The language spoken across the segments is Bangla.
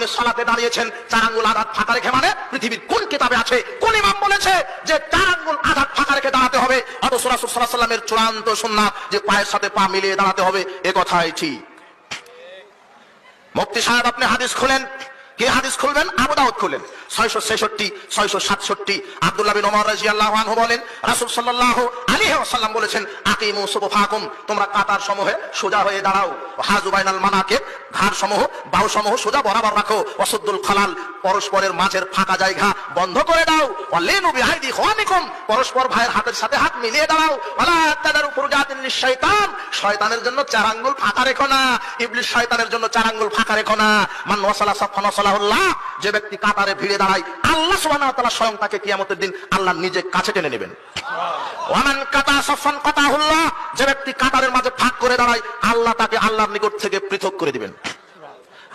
আপনি সালাতে দাঁড়িয়েছেন চার আঙ্গুল আঘাত ফাঁকা রেখে মানে পৃথিবীর কোন কিতাবে আছে, কোন ইমাম বলেছে যে চার আঙ্গুল আঘাত ফাঁকা রেখে দাঁড়াতে হবে? অথচ রাসূল আলাইহি সাল্লামের চূড়ান্ত সুন্নাত যে পায়ের সাথে পা মিলিয়ে দাঁড়াতে হবে, এ কথাই ঠিক। মুফতি সাহেব, আপনি হাদিস খুলেন? কি হাদিস খুলবেন? আবু দাউদ খুলেন। ছয়শো ছেষট্টি, ছয়শো সাতষট্টি। আব্দুল্লাহ বিন ওমর রাদিয়াল্লাহু আনহু বলেন, রাসূল সাল্লাল্লাহু বলেছেন তোমরা কাতার সমূহে সোজা হয়ে দাঁড়াও। হাজু বাইনাল মানাকিব, ঘাড় সমূহ সমূহ সোজা বরাবর রাখো। খালাল, পরস্পরের মাঝের ফাঁকা জায়গা বন্ধ করে দাও। ওয়ালেনু বিহাইদি পরস্পর ভাইয়ের হাতের সাথে হাত মিলিয়ে দাঁড়াও। তাদারু ফুরজাতিন লিশাইতান শয়তানের জন্য চার ফাঁকা রেখো না। ইবলিস শয়তানের জন্য চার ফাঁকা রেখো না। মান ওয়াসালা সাফান যে ব্যক্তি কাতারে ভিড়ে দাঁড়ায় আল্লাহ ওয়া স্বয়ং তাকে কিয়ামতের দিন আল্লাহ নিজে কাছে টেনে নেবেন। যে ব্যক্তি কাতারের মাঝে ফাঁক করে দাঁড়ায়, আল্লাহ তাকে আল্লাহর নিকট থেকে পৃথক করে দিবেন।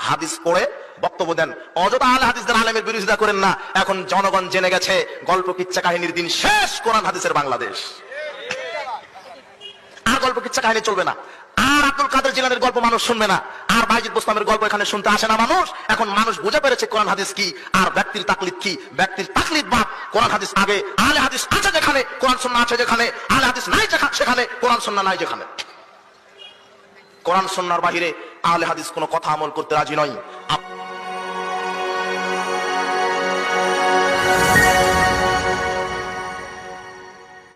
হাদিস পড়ে বক্তব্য দেন, অযথা আলে হাদিসদের আলেমের বিরোধিতা করেন না, এখন জনগণ জেনে গেছে, গল্প কিচ্ছা কাহিনীর দিন শেষ, কোরআন হাদিসের বাংলাদেশ। আর গল্প কিচ্ছা কাহিনী চলবে না। আর আব্দুল কাদের জিলানের গল্প মানুষ শুনবে না। আর বাইজিদ বোস্তামের গল্প এখানে শুনতে আসে না মানুষ। এখন মানুষ বুঝে পেরেছে কোরআন হাদিস কি আর ব্যক্তির তাকলিদ কি। ব্যক্তির তাকলিদ বাপ কোরআন হাদিস আগে আলে হাদিস আছে যেখানে কোরআন সন্না আছে যেখানে আলে হাদিস নাই সেখানে কোরআন সন্না নাই যেখানে। কোরআন সন্ন্যার বাহিরে আহলে হাদিস কোনো কথা আমল করতে রাজি নয়।